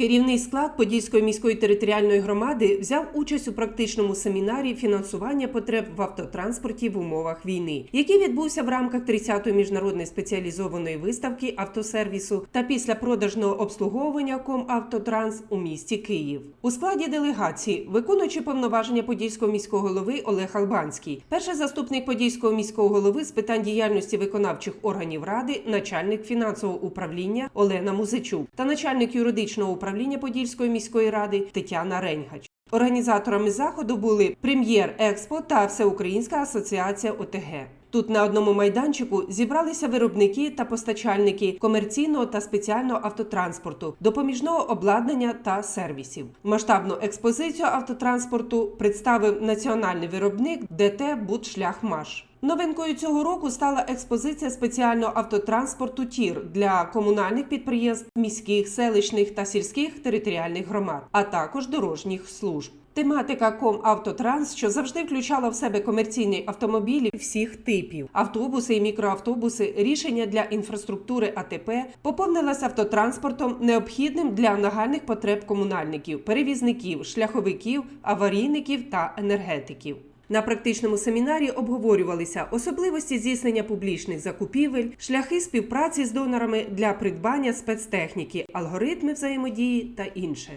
Керівний склад Подільської міської територіальної громади взяв участь у практичному семінарі фінансування потреб в автотранспорті в умовах війни, який відбувся в рамках 30-ї міжнародної спеціалізованої виставки автосервісу та після продажного обслуговування Комавтотранс у місті Київ. У складі делегації виконуючи повноваження Подільського міського голови Олег Албанський, перший заступник Подільського міського голови з питань діяльності виконавчих органів ради, начальник фінансового управління Олена Музичук та начальник юридичного управління Подільської міської ради Тетяна Реньгач. Організаторами заходу були прем'єр Експо та Всеукраїнська асоціація ОТГ. Тут на одному майданчику зібралися виробники та постачальники комерційного та спеціального автотранспорту, допоміжного обладнання та сервісів. Масштабну експозицію автотранспорту представив національний виробник ДТ «Будшляхмаш». Новинкою цього року стала експозиція спеціального автотранспорту ТІР для комунальних підприємств, міських, селищних та сільських територіальних громад, а також дорожніх служб. Тематика Комавтотранс, що завжди включала в себе комерційні автомобілі всіх типів, автобуси і мікроавтобуси, рішення для інфраструктури АТП, поповнилася автотранспортом, необхідним для нагальних потреб комунальників, перевізників, шляховиків, аварійників та енергетиків. На практичному семінарі обговорювалися особливості здійснення публічних закупівель, шляхи співпраці з донорами для придбання спецтехніки, алгоритми взаємодії та інше.